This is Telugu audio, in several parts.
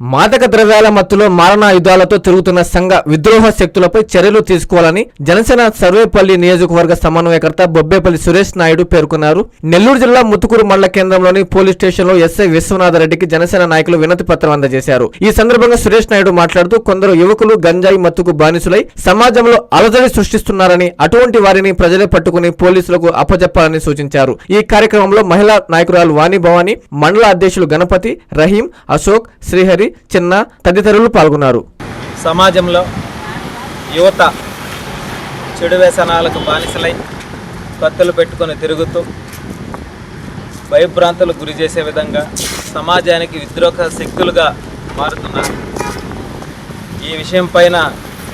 మాదక ద్రవ్యాల మత్తులో మారణాయుధాలతో తిరుగుతున్న సంఘ విద్రోహ శక్తులపై చర్యలు తీసుకోవాలని జనసేన సర్వేపల్లి నియోజకవర్గ సమన్వయకర్త బొబ్బేపల్లి సురేష్ నాయుడు పేర్కొన్నారు. నెల్లూరు జిల్లా ముత్తుకూరు మండల కేంద్రంలోని పోలీస్ స్టేషన్లో ఎస్ఐ విశ్వనాథరెడ్డికి జనసేన నాయకులు వినతి పత్రం అందజేశారు. ఈ సందర్భంగా సురేష్ నాయుడు మాట్లాడుతూ కొందరు యువకులు గంజాయి మత్తుకు బానిసులై సమాజంలో అలజడి సృష్టిస్తున్నారని అటువంటి వారిని ప్రజలే పట్టుకుని పోలీసులకు అప్పజెప్పాలని సూచించారు. ఈ కార్యక్రమంలో మహిళా నాయకురాలు వాణి భవాని మండల అధ్యక్షులు గణపతి రహీం అశోక్ శ్రీహరి చిన్న తదితరులు పాల్గొన్నారు. సమాజంలో యువత చెడు వ్యసనాలకు బానిసలై కత్తులు పెట్టుకొని తిరుగుతూ భయభ్రాంతులకు గురి చేసే విధంగా సమాజానికి విద్రోహ శక్తులుగా మారుతున్నారు. ఈ విషయం పైన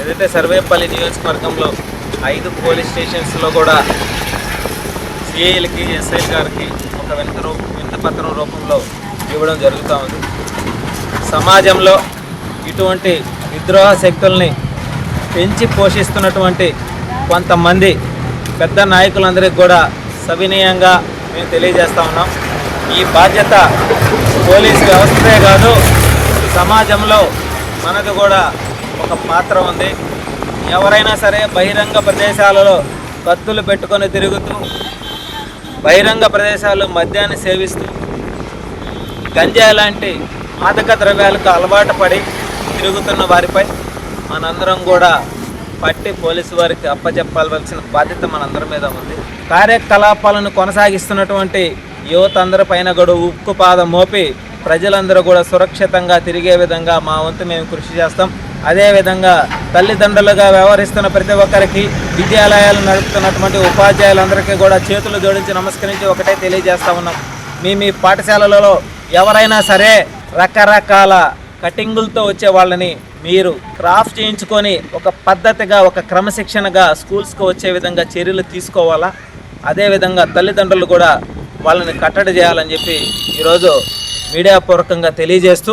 ఏదైతే సర్వేపల్లి నియోజకవర్గంలో ఐదు పోలీస్ స్టేషన్స్లో కూడా సిఐలకి ఎస్ఐ గారికి ఒక వింత రూ వింతపత్రం రూపంలో ఇవ్వడం జరుగుతూ ఉంది. సమాజంలో ఇటువంటి విద్రోహ శక్తుల్ని పెంచి పోషిస్తున్నటువంటి కొంతమంది పెద్ద నాయకులందరికీ కూడా సవినీయంగా మేము తెలియజేస్తా ఉన్నాం. ఈ బాధ్యత పోలీస్ వ్యవస్థే కాదు సమాజంలో మనది కూడా ఒక పాత్ర ఉంది. ఎవరైనా సరే బహిరంగ ప్రదేశాలలో కత్తులు పెట్టుకొని తిరుగుతూ బహిరంగ ప్రదేశాలు మద్యాన్ని సేవిస్తూ గంజా లాంటి మాదక ద్రవ్యాలకు అలవాటు పడి తిరుగుతున్న వారిపై మనందరం కూడా పట్టి పోలీసు వారికి అప్పచెప్పాల్సిన బాధ్యత మనందరి మీద ఉంది. కార్యకలాపాలను కొనసాగిస్తున్నటువంటి యువత అందరిపైన కూడా ఉక్కు పాదం మోపి ప్రజలందరూ కూడా సురక్షితంగా తిరిగే విధంగా మా వంతు మేము కృషి చేస్తాం. అదేవిధంగా తల్లిదండ్రులుగా వ్యవహరిస్తున్న ప్రతి ఒక్కరికి విద్యాలయాలు నడుపుతున్నటువంటి ఉపాధ్యాయులందరికీ కూడా చేతులు జోడించి నమస్కరించి ఒకటే తెలియజేస్తా ఉన్నాం. మీ మీ పాఠశాలలలో ఎవరైనా సరే రకరకాల కటింగులతో వచ్చే వాళ్ళని మీరు క్రాఫ్ట్ చేయించుకొని ఒక పద్ధతిగా ఒక క్రమశిక్షణగా స్కూల్స్కి వచ్చే విధంగా చర్యలు తీసుకోవాలా? అదేవిధంగా తల్లిదండ్రులు కూడా వాళ్ళని కట్టడి చేయాలని చెప్పి ఈరోజు మీడియా పూర్వకంగా తెలియజేస్తూ